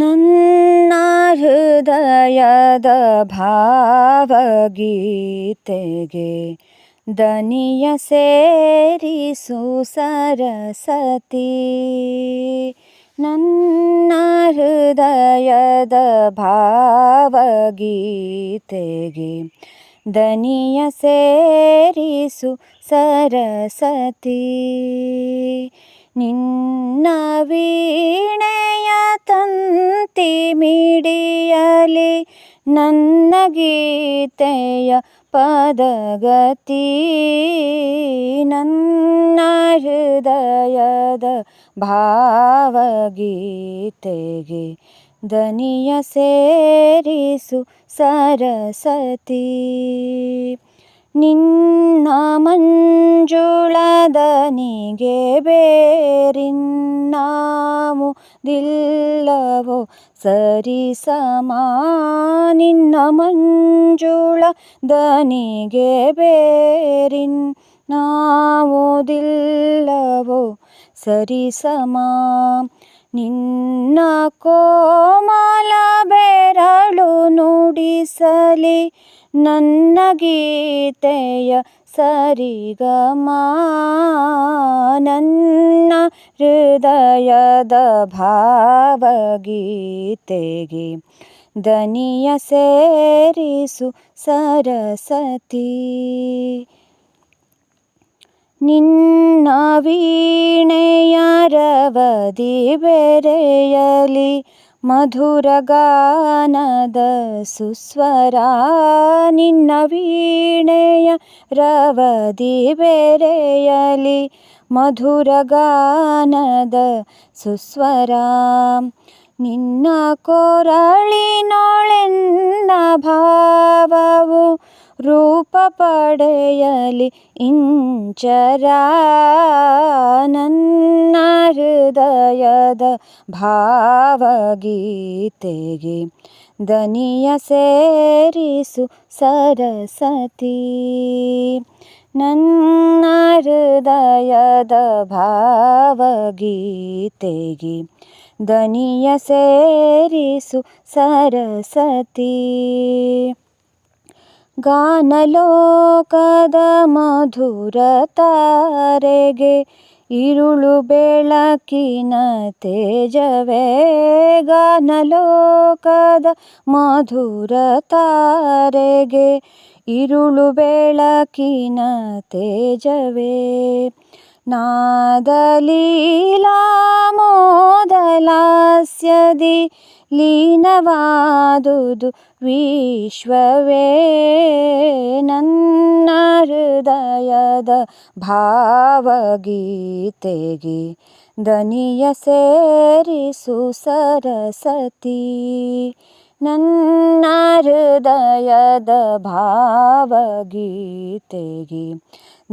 ನನ್ನ ಹೃದಯದ ಭಾವಗೀತೆಗೆ ದನಿಯ ಸೇರಿಸು ಸರಸತಿ. ನನ್ನ ಹೃದಯದ ಭಾವಗೀತೆಗೆ ದನಿಯ ಸೇರಿಸು ಸರಸತಿ. ನಿನ್ನ ವೀಣೆಯ ಮಿಡಿಯಲಿ ನನ್ನ ಗೀತೆಯ ಪದಗತಿ ನನ್ನ ಹೃದಯದ ಭಾವಗೀತೆಗೆ ದನಿಯ ಸೇರಿಸು ಸರಸತಿ. ನಿನ್ನ ಮಂಜುಳದನಿಗೆ ಬೇರಿನ್ನಾವುದಿಲ್ಲವೋ ಸರಿ ಸಮ ನಿನ್ನ ಮಂಜುಳ ದನಿಗೆ ಬೇರಿನ್ನಾವುದಿಲ್ಲವೋ ಸರಿ ಸಮ ನಿನ್ನ ಕೋಮಲ ಬೆರಳು ನುಡಿಸಲಿ ನನ್ನ ಗೀತೆಯ ಸರಿಗಮ ನನ್ನ ಹೃದಯದ ಭಾವಗೀತೆಗೆ ದನಿಯ ಸೇರಿಸು ಸರಸತಿ. ನಿನ್ನ ವೀಣೆಯ ರವದಿ ಬೆರೆಯಲಿ ಮಧುರ ಗಾನದ ಸುಸ್ವರ ನಿನ್ನ ವೀಣೆಯ ರವದಿ ಬೆರೆಯಲಿ ಮಧುರ ಗಾನದ ಸುಸ್ವರ ನಿನ್ನ ಕೊರಳಿನೊಳೆನ್ನ ಭಾವವು ರೂಪ ಪಡೆಯಲಿ ಇಂಚರ ನನ್ನ ಹೃದಯದ ಭಾವಗೀತೆಗೆ ದನಿಯ ಸೇರಿಸು ಸರಸತಿ. ನನ್ನ ಹೃದಯದ ಭಾವಗೀತೆಗೆ ದನಿಯ ಸೇರಿಸು ಸರಸತಿ. ಗಾನಲೋಕದ ಮಧುರ ತಾರೆಗೆ ಇರುಳು ಬೆಳಕಿನ ತೇಜವೇ ಗಾನಲೋಕದ ಮಧುರ ತಾರೆಗೆ ಇರುಳು ಬೆಳಕಿನ ತೇಜವೇ ನಾದಲೀಲಾ ಮೋದಲಾಸ್ಯದಿ ಲೀನವಾದುದು ವಿಶ್ವವೇ ನನ್ನ ಹೃದಯದ ಭಾವಗೀತೆಗೆ ದನಿಯ ಸೇರಿಸು ಸರಸತಿ ನನ್ನ ಹೃದಯದ ಭಾವಗೀತೆಗೆ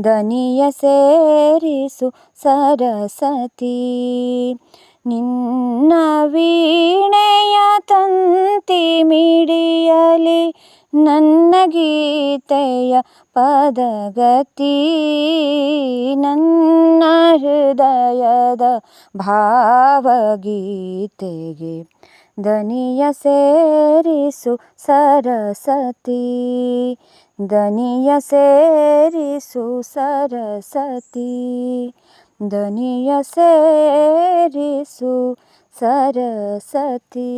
ದನಿಯ ಸೇರಿಸು ಸರಸತಿ. ನಿನ್ನ ವೀಣೆಯ ತಂತಿ ಮಿಡಿಯಲಿ ನನ್ನ ಗೀತೆಯ ಪದಗತಿ. ನನ್ನ ಹೃದಯದ ಭಾವಗೀತೆಗೆ ದನಿಯ ಸೇರಿಸು ಸರಸತಿ ದನಿಯ ಸೇರಿಸು ಸರಸತಿ ದನಿಯ ಸೇರಿಸು ಸರಸತಿ